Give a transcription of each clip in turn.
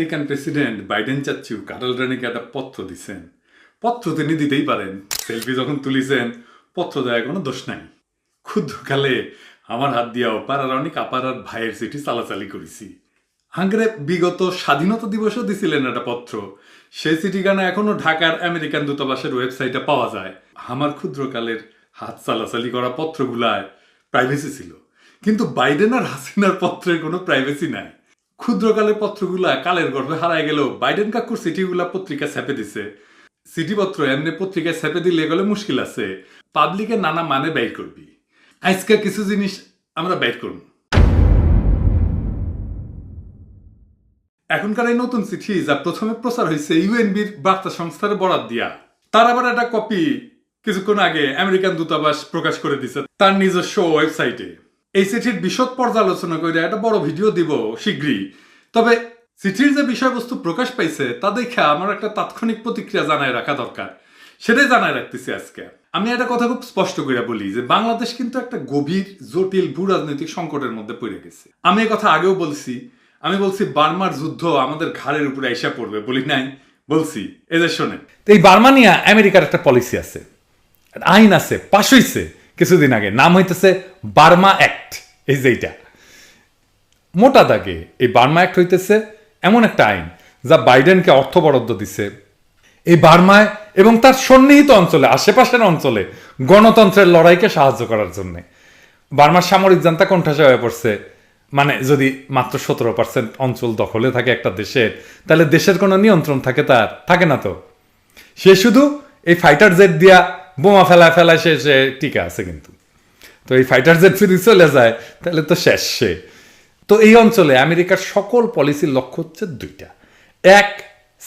American president Biden চাচ্ছু কাটাল রানীকে একটা পত্র দিছেন। পত্র তিনি দিতেই পারেন। সেলফি যখন তুলিছেন পত্র দেওয়ার কোনো দোষ নাই। ক্ষুদ্রকালে আমার হাত দিয়াও পাড়ার অনেক আপার আর ভাইয়ের চিঠি চালাচালি করেছি। হাঙ্গরে বিগত স্বাধীনতা দিবসও দিছিলেন একটা পত্র। সেই চিঠি চিঠিখানা এখনও ঢাকার আমেরিকান দূতাবাসের ওয়েবসাইটে পাওয়া যায়। আমার ক্ষুদ্রকালের হাত চালাচালি করা পত্রগুলায় প্রাইভেসি ছিল। কিন্তু বাইডেন আর হাসিনার পত্রের কোনো প্রাইভেসি নাই। ক্ষুদ্রকালের পত্রগুলা কালের গর্ভে হারায় গেলেও বাইডেন কাকুর চিঠিগুলা পত্রিকা ছাপে দিছে। চিঠিপত্র এমনি পত্রিকায় ছাপে দিলে গেলে মুশকিল আছে। পাবলিকে নানা মানে ব্যয় করবি। আজকে কিছু জিনিস আমরা ব্যয় করব। এখনকার এই নতুন চিঠি যা প্রথমে প্রচার হয়েছে ইউএনবির বার্তা সংস্থার বরাদ দিয়া, তার আবার একটা কপি কিছুক্ষণ আগে আমেরিকান দূতাবাস প্রকাশ করে দিছে তার নিজস্ব ওয়েবসাইটে এই চিঠির বিশদ পর্যালোচনা করে একটা বড় ভিডিও দিব শীঘ্রই। তবে চিঠির যে বিষয়বস্তু প্রকাশ পাইছে, তা দেখে আমার একটা তাৎক্ষণিক প্রতিক্রিয়া জানায় রাখা দরকার। সেটাই জানায় রাখতেছি আজকে। আমি একটা কথা খুব স্পষ্ট করে বলি যে, বাংলাদেশ কিন্তু একটা গভীর, জটিল ভূ রাজনৈতিক সংকটের মধ্যে পড়ে গেছে। আমি কথা আগেও বলছি। আমি বলছি, বার্মার যুদ্ধ আমাদের ঘাড়ের উপরে এসে পড়বে বলি নাই। বলছি, এদের শোনেন। এই বার্মা নিয়ে আমেরিকার একটা পলিসি আছে। আইন আছে পাশ হইছে। কিছুদিন আগে। নাম হইতেছে বার্মা অ্যাক্ট। এই যে এইটা। মোটা দাগে এই বার্মা অ্যাক্ট হইতেছে এমন একটা আইন যা বাইডেনকে অর্থ বরাদ্দ দিছে। এই বার্মায় এবং তার সন্নিহিত অঞ্চলে, আশেপাশের অঞ্চলে গণতন্ত্রের লড়াইকে সাহায্য করার জন্য। বার্মার সামরিক জান্তা কণ্ঠাসা হয়ে পড়ছে। মানে যদি মাত্র সতেরো পার্সেন্ট অঞ্চল দখলে থাকে একটা দেশের তাহলে দেশের কোনো নিয়ন্ত্রণ থাকে তার। থাকে না তো। সে শুধু এই ফাইটার জেট দিয়া বোমা ফেলায় সে সে টিকা আছে কিন্তু। তো এই ফাইটার জেট যদি চলে যায়, তাহলে তো শেষ সে। তো এই অঞ্চলে আমেরিকার সকল পলিসির লক্ষ্য হচ্ছে দুইটা। এক,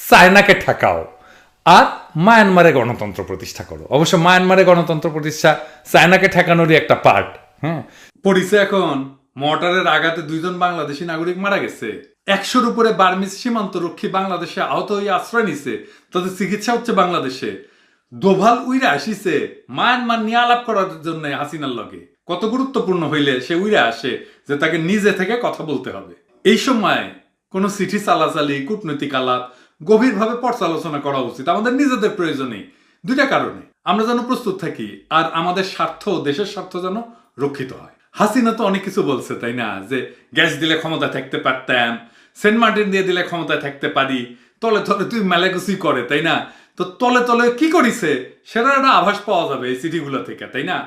চায়নাকে ঠেকাও। আর মায়ানমারে গণতন্ত্র প্রতিষ্ঠা করো। অবশ্য মায়ানমারে গণতন্ত্র প্রতিষ্ঠা চায়নাকে ঠেকানোরই একটা পার্ট হ্যাঁ? পড়িছে এখন, মর্টারের আঘাতে দুইজন বাংলাদেশি নাগরিক মারা গেছে। একশোর উপরে বার্মিজ সীমান্ত রক্ষী বাংলাদেশে আহত হয়ে আশ্রয় নিছে, তাদের চিকিৎসা হচ্ছে বাংলাদেশে। দোভাল উইরা আসিছে, মায়ানমার নিয়ে আলাপ করার জন্য হাসিনার লগে। কত গুরুত্বপূর্ণ হইলে সে উইরা আসে যে তাকে নিজে থেকে কথা বলতে হবে। এই সময় কোনো চিঠি চালাচালি, কূটনৈতিক আলাপ, গভীরভাবে পর্যালোচনা করা উচিত আমাদের নিজেদের প্রয়োজনে। দুইটা কারণে। আমরা যেন প্রস্তুত থাকি আর আমাদের স্বার্থ দেশের স্বার্থ যেন রক্ষিত হয়। হাসিনা তো অনেক কিছু বলছে, তাই না? যে গ্যাস দিলে ক্ষমতা থাকতে পারতাম, সেন্ট মার্টিন দিয়ে দিলে ক্ষমতায় থাকতে পারি, তলে তলে তুই মেলাগুসি করে, তাই না? তো তলে তলে কি করিছে? সেটা একটা আভাস পাওয়া যাবে এই চিঠিগুলো থেকে, তাই না?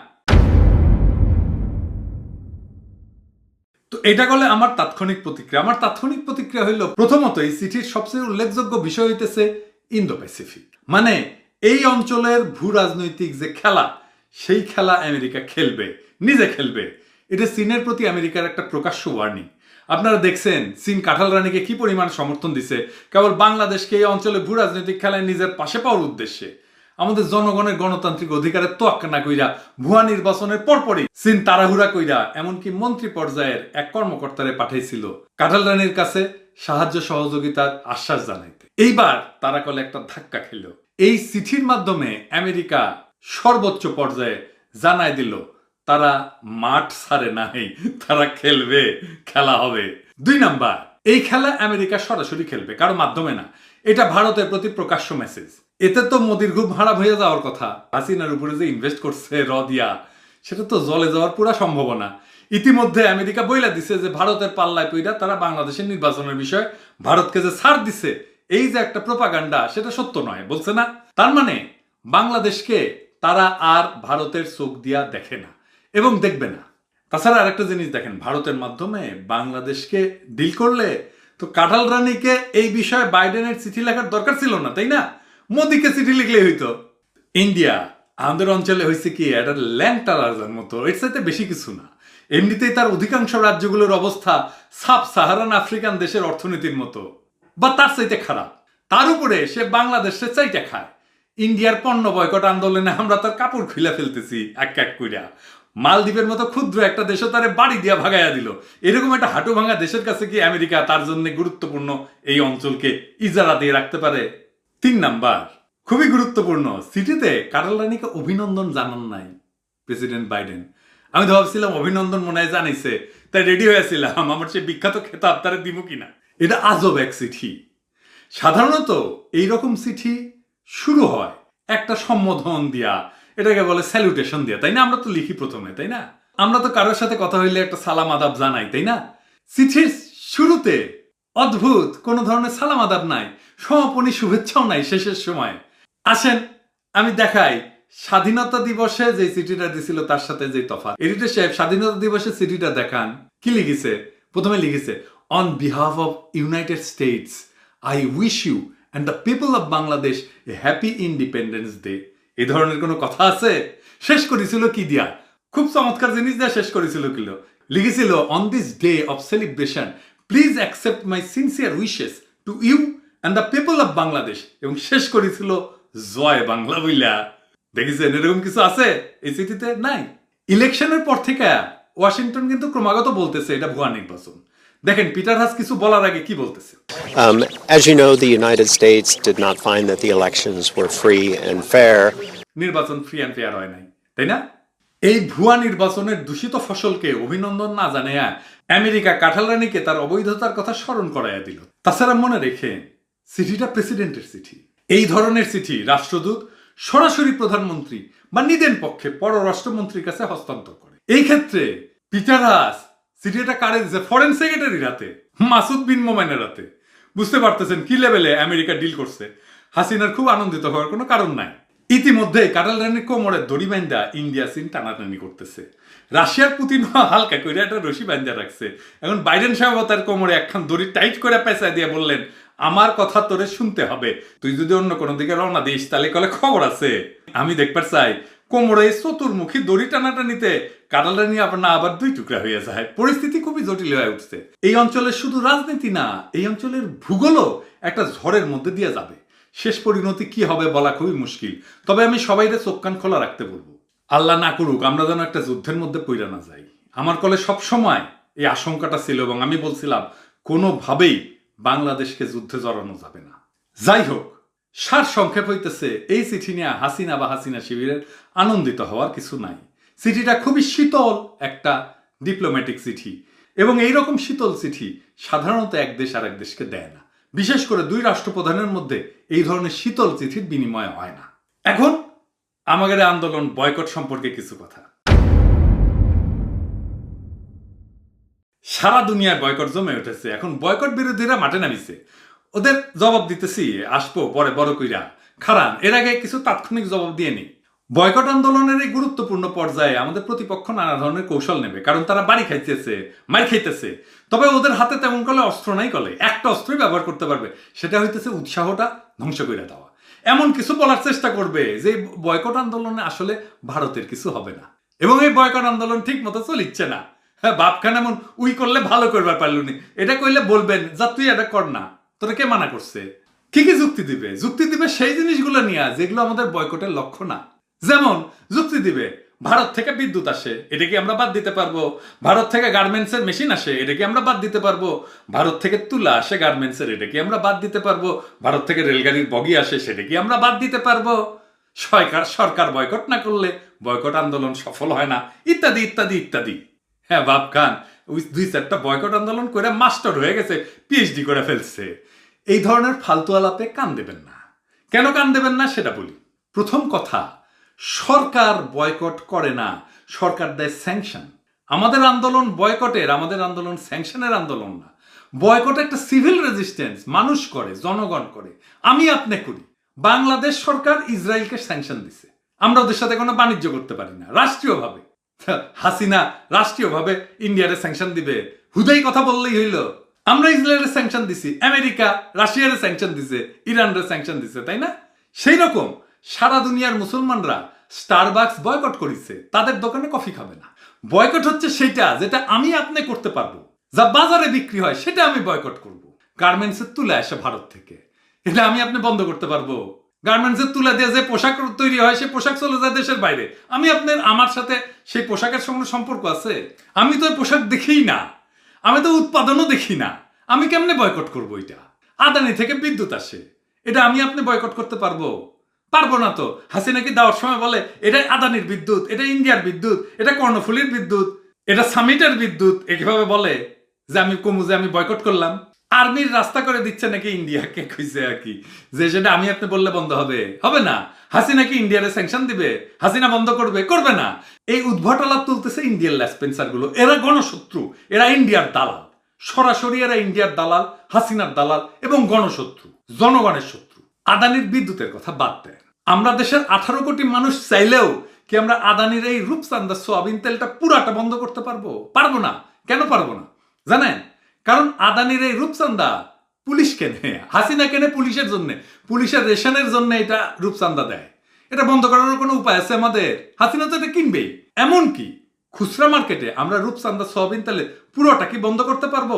তো এটা করলে আমার তাৎক্ষণিক প্রতিক্রিয়া। আমার তাৎক্ষণিক প্রতিক্রিয়া হইল, প্রথমত এই চিঠির সবচেয়ে উল্লেখযোগ্য বিষয় হইতেছে ইন্দো প্যাসিফিক মানে এই অঞ্চলের ভূ রাজনৈতিক যে খেলা, সেই খেলা আমেরিকা খেলবে, নিজে খেলবে। এটা চীনের প্রতি আমেরিকার একটা প্রকাশ্য ওয়ার্নিং আপনারা দেখছেন চীন কাঁঠাল রানীকে কি পরিমাণ সমর্থন দিছে? কেবল বাংলাদেশকে এই অঞ্চলে ভূ রাজনৈতিক খেলায় নিজের পাশে পাওয়ার উদ্দেশ্যে। আমাদের জনগণের গণতান্ত্রিক অধিকারের তোয়াক্কা না কইরা ভুয়া নির্বাচনের পরপরই চীন তাড়াহুড়া কইরা এমনকি মন্ত্রী পর্যায়ের এক কর্মকর্তারে পাঠাইছিল। কাঁঠাল রানীর কাছে সাহায্য সহযোগিতার আশ্বাস জানাইতে। এইবার তারা কলে একটা ধাক্কা খেল। এই চিঠির মাধ্যমে আমেরিকা সর্বোচ্চ পর্যায়ে জানাই দিল তারা মাঠ ছাড়ে নাই, তারা খেলবে, খেলা হবে। দুই নাম্বার, এই খেলা আমেরিকা সরাসরি খেলবে, কারও মাধ্যমে না। এটা ভারতের প্রতি প্রকাশ্য মেসেজ এতে তো মোদির ঘুম হারাপ হয়ে যাওয়ার কথা। হাসিনার উপরে যে ইনভেস্ট করছে র দিয়া, সেটা তো জলে যাওয়ার পুরা সম্ভাবনা। ইতিমধ্যে আমেরিকা বইলা দিছে যে ভারতের পাল্লায় পইরা তারা বাংলাদেশের নির্বাচনের বিষয়ে ভারতকে যে ছাড় দিছে, এই যে একটা প্রপাগান্ডা সেটা সত্য নয়, বলছে না? তার মানে বাংলাদেশকে তারা আর ভারতের চোখ দিয়া দেখে না। এবং দেখবে না। তাছাড়া আরেকটা জিনিস দেখেন, ভারতের মাধ্যমে বাংলাদেশকে ডিল করলে তো কাঁঠাল রানীকে এই বিষয়ে বাইডেনের চিঠি লেখার দরকার ছিল না, তাই না? মোদিকে চিঠি লিখলেই হইতো। ইন্ডিয়া, আমাদের অঞ্চলে হয়েছে কি, একটা ল্যাংটা রাজার মতো, এর সাথে বেশি কিছু না। এমনিতেই তার অধিকাংশ রাজ্যগুলোর অবস্থা সাব সাহারান আফ্রিকান দেশের অর্থনীতির মতো, বা তার চাইতে খারাপ। তার উপরে সে বাংলাদেশের চাইতে খায়। ইন্ডিয়ার পণ্য বয়কট আন্দোলনে আমরা তার কাপড় খুলে ফেলতেছি, এক এক কইরা। মালদ্বীপের মতো ক্ষুদ্র একটা দেশও তারে বাড়ি দিয়া ভাগাইয়া দিল। এরকম একটা হাঁটু ভাঙা দেশের কাছে কি আমেরিকা তার জন্য গুরুত্বপূর্ণ এই অঞ্চলকে ইজারা দিয়ে রাখতে পারে? তিন নাম্বার, খুবই গুরুত্বপূর্ণ, সিটিতে কাটাল রানীকে অভিনন্দন জানান নাই প্রেসিডেন্ট বাইডেন। আমি তো ভাবছিলাম অভিনন্দন মনে হয় জানাইছে, তাই রেডি হয়েছিলাম, আমার সে বিখ্যাত খেতাব তারে দিব কিনা? এটা আজব এক চিঠি। সাধারণত এই রকম চিঠি শুরু হয় একটা সম্বোধন দিয়া এটাকে বলে স্যালুটেশন দিয়া, তাই না? আমরা তো লিখি প্রথমে, তাই না? আমরা তো কারোর সাথে কথা হইলে একটা সালাম আদাব জানাই, তাই না? চিঠির শুরুতে অদ্ভুত, কোনো ধরনের সালাম আদাব নাই, সমাপনী শুভেচ্ছাও নাই শেষের সময়। আসেন, আমি দেখাই, স্বাধীনতা দিবসে যে চিঠিটা দিছিল, তার সাথে যে তফাৎ। এডিটর সাহেব, স্বাধীনতা দিবসে চিঠিটা দেখান। কি লিখেছে? প্রথমে লিখেছে on behalf of United States I wish you and the people of Bangladesh a happy independence day এই ধরনের কোনো কথা আছে? শেষ করেছিল কি দিয়া? খুব চমৎকার জিনিস দিয়া শেষ করেছিল কিলো লিখেছিল on this day of celebration please accept my sincere wishes to you and the people of Bangladesh এবং শেষ করেছিল, জয় বাংলা বইলা। দেখেছেন? এরকম কিছু আছে এই চিঠিতে? নাই। ইলেকশনের পর থেকে ওয়াশিংটন কিন্তু ক্রমাগত বলতেছে, এটা ভুয়া নির্বাচন। দেখেন পিটার হাস কিছু বলার আগে কি বলতেছে? Um, as you know, the United States did not find that the elections were free and fair. নির্বাচন ফ্রি অ্যান্ড ফেয়ার হয় নাই তাই না? এই ভুয়া নির্বাচনের দূষিত ফসলকে অভিনন্দন না জানাইয়া আমেরিকা কাঁঠাল রানীকে তার অবৈধতার কথা স্মরণ করাইয়া দিল। তাছাড়া মনে রেখে চিঠিটা প্রেসিডেন্টের চিঠি। এই ধরনের চিঠি রাষ্ট্রদূত সরাসরি প্রধানমন্ত্রী বা নিদেন পক্ষে পররাষ্ট্রমন্ত্রীর কাছে হস্তান্তর করে। এই ক্ষেত্রে পিটার হাস চিঠিটা কারে দিছে ফরেন সেক্রেটারি রাতে মাসুদ বিন মোমেনের রাতে বুঝতে পারতেছেন কি লেভেলে আমেরিকা ডিল করছে? হাসিনার খুব আনন্দিত হওয়ার কোনো কারণ নাই। ইতিমধ্যে কাটাল রানীর কোমরে দড়ি বাইন্দা ইন্ডিয়া চীন টানাটানি করতেছে। রাশিয়ার পুতিন হালকা করে একটা রশি বাইন্দা রাখছে। এখন বাইডেন সাহেব তার কোমরে একখান দড়ি টাইট করে পেঁচা দিয়ে বললেন, আমার কথা তোরে শুনতে হবে। তুই যদি অন্য কোনো দিকে রওনা দিস, তাহলে কলে খবর আছে। আমি দেখবার চাই কোমরে চতুর্মুখী দড়ি টানাটানিতে কাটাল রানী আবার না, আবার দুই টুকরা হয়ে যায়। পরিস্থিতি খুবই জটিল হয়ে উঠছে। এই অঞ্চলের শুধু রাজনীতি না, এই অঞ্চলের ভূগোলও একটা ঝড়ের মধ্যে দিয়ে যাবে। শেষ পরিণতি কি হবে বলা খুবই মুশকিল। তবে আমি সবাইকে চোখ কান খোলা রাখতে বলব, আল্লাহ না করুক, আমরা যেন একটা যুদ্ধের মধ্যে পইরা না যাই। আমার কলে সব সময় এই আশঙ্কাটা ছিল এবং আমি বলছিলাম, কোনোভাবেই বাংলাদেশকে যুদ্ধে জড়ানো যাবে না। যাই হোক সার সংক্ষেপ হইতেছে, এই চিঠি নিয়ে হাসিনা বা হাসিনা শিবিরের আনন্দিত হওয়ার কিছু নাই। চিঠিটা খুবই শীতল একটা ডিপ্লোম্যাটিক চিঠি এবং এই রকম শীতল চিঠি সাধারণত এক দেশ আর এক দেশকে দেয় না। বিশেষ করে দুই রাষ্ট্রপ্রধানের মধ্যে এই ধরনের শীতল চিঠির বিনিময় হয় না। এখন আমাদের আন্দোলন বয়কট সম্পর্কে কিছু কথা। সারা দুনিয়ায় বয়কট জমে উঠেছে। এখন বয়কট বিরোধীরা মাঠে নামিছে। ওদের জবাব দিতেছি, আসব, পরে বড় কইরা। খারান, এর আগে কিছু তাৎক্ষণিক জবাব দিয়ে নি। বয়কট আন্দোলনের এই গুরুত্বপূর্ণ পর্যায়ে আমাদের প্রতিপক্ষ নানা ধরনের কৌশল নেবে, কারণ তারা বাড়ি খাইতেছে, মার খাইতেছে। তবে ওদের হাতে তেমন কলে অস্ত্র নাই কলে, একটা অস্ত্রই ব্যবহার করতে পারবে, সেটা হইতেছে উৎসাহটা ধ্বংস করে দেওয়া। এমন কিছু বলার চেষ্টা করবে যে বয়কট আন্দোলনে আসলে ভারতের কিছু হবে না। এবং এই বয়কট আন্দোলন ঠিক মতো চলিচ্ছে না। হ্যাঁ বাপখান এমন উই করলে ভালো করবার পারলিনি। এটা কইলে বলবেন, যা তুই এটা কর না। তোরা কে মানা করছে? কি কি যুক্তি দিবে। যুক্তি দিবে সেই জিনিসগুলো নিয়ে যেগুলো আমাদের বয়কটের লক্ষ্য না। যেমন, যুক্তি দিবে, ভারত থেকে বিদ্যুৎ আসে, এটা কি আমরা বাদ দিতে পারব? ভারত থেকে গার্মেন্টস এর মেশিন আসে, এটা কি আমরা বাদ দিতে পারব? ভারত থেকে তুলা আসে গার্মেন্টস এর এটা কি আমরা বাদ দিতে পারব? ভারত থেকে রেলগাড়ির বগি আসে, সেটা কি আমরা বাদ দিতে পারব? সরকার সরকার বয়কট না করলে বয়কট আন্দোলন সফল হয় না। ইত্যাদি ইত্যাদি ইত্যাদি। হ্যাঁ বাপ খান দুই চারটা বয়কট আন্দোলন করে মাস্টার হয়ে গেছে পিএইচডি করে ফেলছে। এই ধরনের ফালতু আলাপে কান দেবেন না। কেন কান দেবেন না সেটা বলি। প্রথম কথা, সরকার বয়কট করে না, সরকার দেয় স্যাংশন আমাদের আন্দোলন বয়কটের, আমাদের আন্দোলন স্যাংশনের আন্দোলন না। বয়কট একটা সিভিল রেজিস্ট্যান্স মানুষ করে, জনগণ করে। আমি আপনি করি। বাংলাদেশ সরকার ইসরায়েলকে স্যাংশন দিছে। আমরা ওদের সাথে কোনো বাণিজ্য করতে পারি না, রাষ্ট্রীয়ভাবে। হাসিনা রাষ্ট্রীয়ভাবে ইন্ডিয়ারে স্যাংশন দিবে। হুদাই কথা বললেই হইল। আমরা ইসরায়েলের স্যাংশন দিছি, আমেরিকা রাশিয়ারে স্যাংশন দিছে, ইরানের স্যাংশন দিছে, তাই না? সেই রকম সারা দুনিয়ার মুসলমানরা স্টারবাক্স বয়কট করেছে, তাদের দোকানে কফি খাবে না। বয়কট হচ্ছে সেটা যেটা আমি আপনি করতে পারব, যা বাজারে বিক্রি হয় সেটা আমি বয়কট করব। গার্মেন্টসের তুলে আসে ভারত থেকে, এটা আমি আপনি বন্ধ করতে পারব। গার্মেন্টসের তুলে দিয়ে যে পোশাক তৈরি হয় সেই পোশাক চলে যায় দেশের বাইরে। আমি আপনার, আমার সাথে সেই পোশাকের সঙ্গে সম্পর্ক আছে? আমি তো পোশাক দেখি না। আমি তো উৎপাদনও দেখি না। আমি কেমনে বয়কট করব এটা? আদানি থেকে বিদ্যুৎ আসে। এটা আমি আপনি বয়কট করতে পারব? পারব না তো। হাসিনাকে দেওয়ার সময় বলে এটা আদানির বিদ্যুৎ এটা ইন্ডিয়ার বিদ্যুৎ, এটা কর্ণফুলির বিদ্যুৎ, এটা সামিটের বিদ্যুৎ। এইভাবে বলে যে আমি কমু যে আমি বয়কট করলাম? আর্মির রাস্তা করে দিচ্ছে নাকি ইন্ডিয়াকে কইছে আর কি। যে সেটা আমি আপনি বললে বন্ধ হবে। হবে না। হাসিনা কি ইন্ডিয়ারে স্যাংশন দিবে? হাসিনা বন্ধ করবে? করবে না। এই উদ্ভটালাপ তুলতেছে ইন্ডিয়ান ল্যাসপেন্সারগুলো এরা গণশত্রু। এরা ইন্ডিয়ার দালাল। সরাসরি এরা ইন্ডিয়ার দালাল, হাসিনার দালাল এবং গণশত্রু, জনগণের শত্রু। আদানির বিদ্যুতের কথা বাদ দেয় আমরা দেশের আঠারো কোটি মানুষ চাইলেও কি আমরা আদানির এই রূপসান্দা সোয়াবিন তেলটা পুরাটা বন্ধ করতে পারব? পারব না। কেন পারব না? জানেন? কারণ আদানির এই রূপচান্দা পুলিশ কেনে হাসিনা কেনে পুলিশের জন্য। পুলিশের রেশনের জন্য এটা রূপচান্দা দেয়। এটা বন্ধ করার কোনো উপায় আছে আমাদের? হাসিনা তো এটা কিনবেই। এমনকি খুচরা মার্কেটে আমরা রূপচান্দা সোয়াবিন, তেলে পুরোটা কি বন্ধ করতে পারব?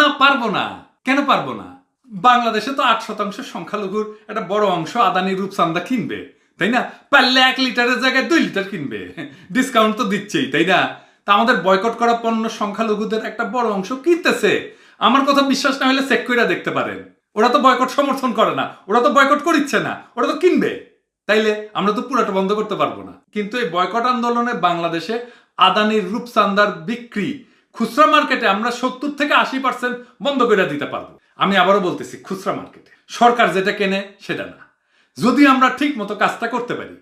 না পারব না। কেন পারব না? বাংলাদেশে তো আট শতাংশ সংখ্যালঘুর একটা বড় অংশ আদানি রূপচান্দা কিনবে। তাই না? পারলে এক লিটারের জায়গায় দুই লিটার কিনবে। ডিসকাউন্ট তো দিচ্ছেই, তাই না? তা আমাদের বয়কট করা পণ্য সংখ্যালঘুদের একটা বড় অংশ কিনতেছে। আমার কথা বিশ্বাস না হলে চেক করে দেখতে পারেন। ওরা তো বয়কট সমর্থন করে না, ওরা তো বয়কট করিচ্ছে না, ওরা তো কিনবে। তাইলে আমরা তো পুরাটা বন্ধ করতে পারব না। কিন্তু এই বয়কট আন্দোলনে বাংলাদেশে আদানির রূপসান্দার বিক্রি খুচরা মার্কেটে আমরা সত্তর থেকে আশি পার্সেন্ট বন্ধ করে দিতে পারব। আমি আবারও বলতেছি, খুচরা মার্কেটে। সরকার যেটা কেনে, সেটা না। যদি আমরা ঠিক মতো কাজটা করতে পারি,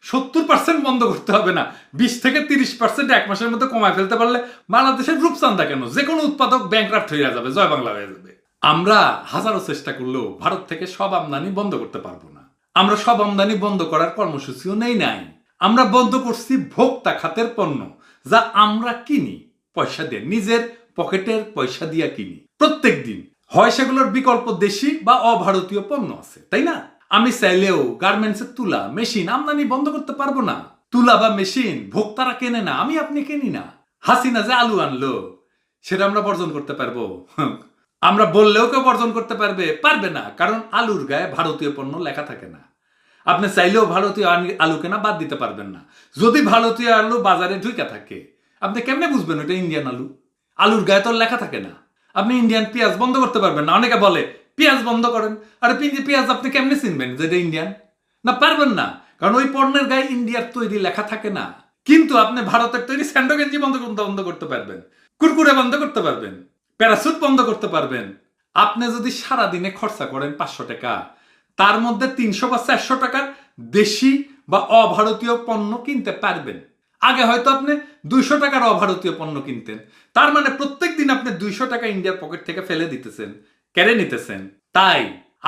সত্তর পার্সেন্ট বন্ধ করতে হবে না, বিশ থেকে তিরিশ পার্সেন্ট এক মাসের মধ্যে কমায় ফেলতে পারলে বাংলাদেশের রূপচান্দা কেন? যে কোনো উৎপাদক ব্যাংক্রাফ্ট হয়ে যাবে, জয় বাংলা হয়ে যাবে। আমরা হাজারো চেষ্টা করলেও ভারত থেকে সব আমদানি বন্ধ করতে পারব না। আমরা সব আমদানি বন্ধ করার কর্মসূচিও নেই নাই। আমরা বন্ধ করছি ভোক্তা খাতের পণ্য, যা আমরা কিনি, পয়সা দিয়ে, নিজের পকেটের পয়সা দিয়া কিনি। প্রত্যেক দিন হয় সেগুলোর বিকল্প দেশি বা অভারতীয় পণ্য আছে, তাই না? আমি চাইলেও গার্মেন্টসের তুলা মেশিন আমদানি বন্ধ করতে পারব না। তুলা বা মেশিন ভোক্তারা কেনে না, আমি আপনি কিনি না। হাসিনা যে আলু আনলো, সেটা আমরা বর্জন করতে পারব। আমরা বললেও কেউ বর্জন করতে পারবে পারবে না, কারণ আলুর গায়ে ভারতীয় পণ্য লেখা থাকে না। আপনি চাইলেও ভারতীয় আলু কেনা বাদ দিতে পারবেন না। যদি ভারতীয় আলু বাজারে ঢুকে থাকে, আপনি কেমনে বুঝবেন ওটা ইন্ডিয়ান আলু? আলুর গায়ে তো লেখা থাকে না। আপনি ইন্ডিয়ান পেঁয়াজ বন্ধ করতে পারবেন না। অনেকে বলে পেঁয়াজ বন্ধ করেন। আরে পেঁয়াজ আপনি কেমনে চিনবেন যে এটা ইন্ডিয়ান না, পারবেন না। কারণ ওই পণ্যের গায়ে ইন্ডিয়ার তৈরি লেখা থাকে না। কিন্তু আপনি ভারতের তৈরি স্যান্ডো গেঞ্জি বন্ধ বন্ধ করতে পারবেন। কুরকুরে বন্ধ করতে পারবেন। প্যারাসুট বন্ধ করতে পারবেন। আপনি যদি সারা দিনে খরচা করেন পাঁচশো টাকা, তার মধ্যে তিনশো বা চারশো টাকার দেশি বা অভারতীয় পণ্য কিনতে পারবেন। আগে হয়তো আপনি দুইশো টাকার অভারতীয় পণ্য কিনতেন। তার মানে প্রত্যেক দিন আপনি দুইশো টাকা ইন্ডিয়ার পকেট থেকে ফেলে দিতেছেন। কেড়ে নিতেছেন? তাই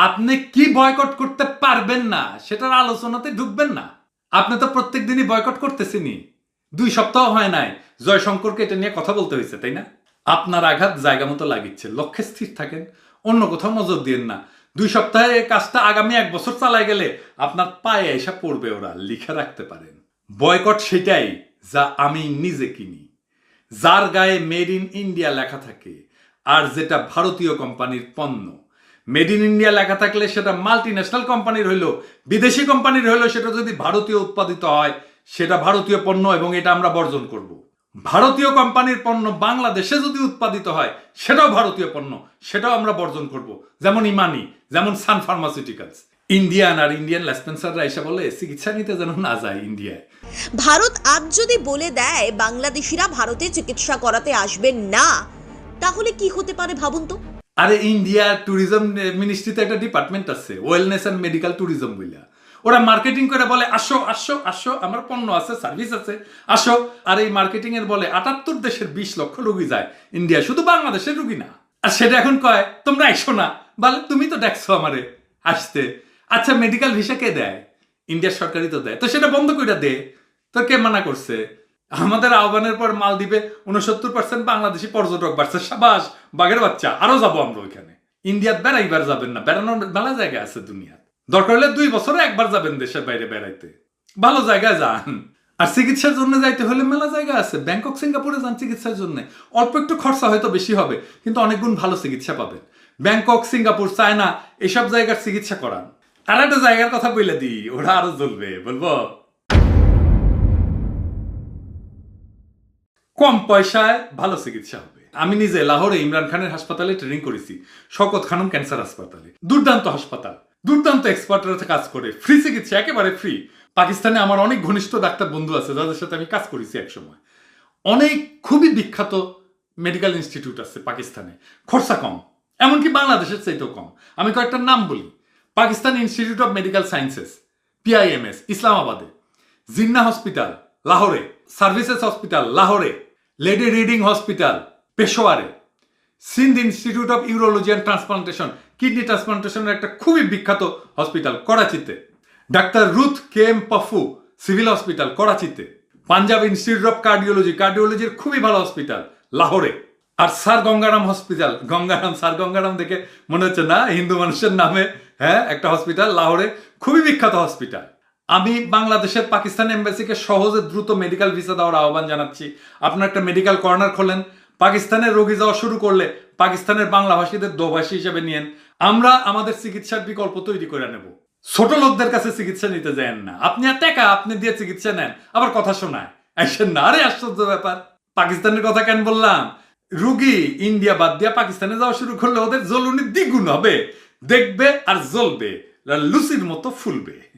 আপনি কি বয়কট করতে পারবেন না সেটার আলোচনাতে ঢুকবেন না। আপনি তো প্রত্যেক দিনই বয়কট করতেছেনই দুই সপ্তাহ হয় নাই, জয়শঙ্করকে এটা নিয়ে কথা বলতে হয়েছে, তাই না? আপনার আঘাত জায়গা মতো লাগিচ্ছে, লক্ষ্যে স্থির থাকেন, অন্য কোথাও নজর দিয়েন না। দুই সপ্তাহে এই কাজটা আগামী এক বছর চালায় গেলে আপনার পায়ে এসে পড়বে ওরা, লিখে রাখতে পারেন। বয়কট সেটাই যা আমি নিজে কিনি। যার গায়ে মেড ইন ইন্ডিয়া লেখা থাকে আর যেটা ভারতীয় কোম্পানির পণ্য। মেড ইন ইন্ডিয়া লেখা থাকলে সেটা মাল্টি ন্যাশনাল কোম্পানির হইল, বিদেশি কোম্পানির হইল, সেটা যদি ভারতীয় উৎপাদিত হয়, সেটা ভারতীয় পণ্য এবং এটা আমরা বর্জন করব। ভারতীয় কোম্পানির পণ্য বাংলাদেশে যদি উৎপাদিত হয়, সেটাও ভারতীয় পণ্য, সেটাও আমরা বর্জন করব। যেমন ইমানি, যেমন সান ফার্মাসিউটিক্যালস ইন্ডিয়ান আর ইন্ডিয়ান লেসপেন্সাররা এসে বলে, চিকিৎসা নিতে যেন না যায় ইন্ডিয়ায় ভারত আজ যদি বলে দেয়, বাংলাদেশিরা ভারতে চিকিৎসা করাতে আসবেন না তাহলে কি হতে পারে ভাবুন তো? আরে ইন্ডিয়া ট্যুরিজম মিনিস্ট্রিতে একটা ডিপার্টমেন্ট আছে ওয়েলনেস অ্যান্ড মেডিকেল ট্যুরিজম বইলা। ওরা মার্কেটিং করে বলে, আসো আসো আসো, আমার পণ্য আছে সার্ভিস আছে, আসো। আর এই মার্কেটিং এর বলে, আটাত্তর দেশের বিশ লক্ষ রুগী যায়, ইন্ডিয়া শুধু বাংলাদেশের রুগী না। আর সেটা এখন কয়, তোমরা আইসো না, বলে, তুমি তো দেখছ আমারে আসতে। আচ্ছা মেডিকেল ভিসা কে দেয়? ইন্ডিয়ার সরকারই তো দেয়। তো সেটা বন্ধ করে দে। তো কে মানা করছে? আমাদের আহ্বানের পর মালদ্বীপে উনসত্তর পার্সেন্ট বাংলাদেশি পর্যটক বাড়ছে। সাবাস, বাঘের বাচ্চা, আরও যাব আমরা ওইখানে। ইন্ডিয়াত বেড়াইবার যাবেন না, বেড়ানোর মেলা জায়গা আছে দুনিয়াত। দরকার হলে দুই বছরে একবার যাবেন দেশের বাইরে বেড়াইতে। ভালো জায়গায় যান। আর চিকিৎসার জন্য যাইতে হলে মেলা জায়গা আছে। ব্যাংকক, সিঙ্গাপুরে যান চিকিৎসার জন্য। অল্প একটু খরচা হয়তো বেশি হবে, কিন্তু অনেক গুণ ভালো চিকিৎসা পাবেন। ব্যাংকক, সিঙ্গাপুর, চায়না, এসব জায়গার চিকিৎসা করান। আর একটা জায়গার কথা বলে দিই, ওরা আরও জ্বলবে, বলব। কম পয়সায় ভালো চিকিৎসা হবে। আমি নিজে লাহোরে ইমরান খানের হাসপাতালে ট্রেনিং করেছি শকত খানম ক্যান্সার হাসপাতালে। দুর্দান্ত হাসপাতাল। দুর্দান্ত এক্সপার্টরা কাজ করে। ফ্রি চিকিৎসা, একেবারে ফ্রি পাকিস্তানে আমার অনেক ঘনিষ্ঠ ডাক্তার বন্ধু আছে, যাদের সাথে আমি কাজ করেছি একসময়। অনেক খুবই বিখ্যাত মেডিকেল ইনস্টিটিউট আছে পাকিস্তানে। খরচা কম। এমনকি বাংলাদেশের চাইতেও কম। আমি কয়েকটা নাম বলি। Pakistan institute of medical sciences PIMS ইসলামাবাদে। Jinnah hospital, লাহোরে। সার্ভিসেস হসপিটাল, লাহোরে। Lady reading hospital, পেশোয়ারে, Sindh institute of urology and transplantation, kidney ট্রান্সপ্লান্টেশনের একটা খুবই বিখ্যাত হসপিটাল, করাচিতে। Doctor Ruth K M Pfau, civil hospital, করাচিতে। পাঞ্জাব ইনস্টিটিউট অফ কার্ডিওলজি, কার্ডিওলজির খুবই ভালো হসপিটাল, লাহোরে। আর sir Ganga Ram hospital, Ganga Ram, sir Ganga Ram দেখে মনে হচ্ছে না, হিন্দু মানুষের নামে হ্যাঁ একটা হসপিটাল, লাহোরে, খুবই বিখ্যাত হসপিটাল। আমি বাংলাদেশের পাকিস্তান এম্বাসিকে সহজে দ্রুত মেডিকেল ভিসা দেওয়ার আহ্বান জানাচ্ছি। আপনার একটা মেডিকেল কর্নার খোলেন। পাকিস্তানের রোগী যাওয়া শুরু করলে পাকিস্তানের বাংলাভাষীদের দোভাষী হিসেবে নিয়েন। আমরা আমাদের চিকিৎসার বিকল্প তৈরি করে নেব। ছোট লোকদের কাছে চিকিৎসা নিতে যান না। আপনি টাকা, আপনি দিয়ে চিকিৎসা নেন। আবার কথা শোনায়। আসেন না, আরে আশ্চর্য ব্যাপার। পাকিস্তানের কথা কেন বললাম? রুগী ইন্ডিয়া বাদ দিয়া পাকিস্তানে যাওয়া শুরু করলে ওদের জ্বলুনি দ্বিগুণ হবে। দেখবে আর জ্বলবে লুসির মতো ফুলবে।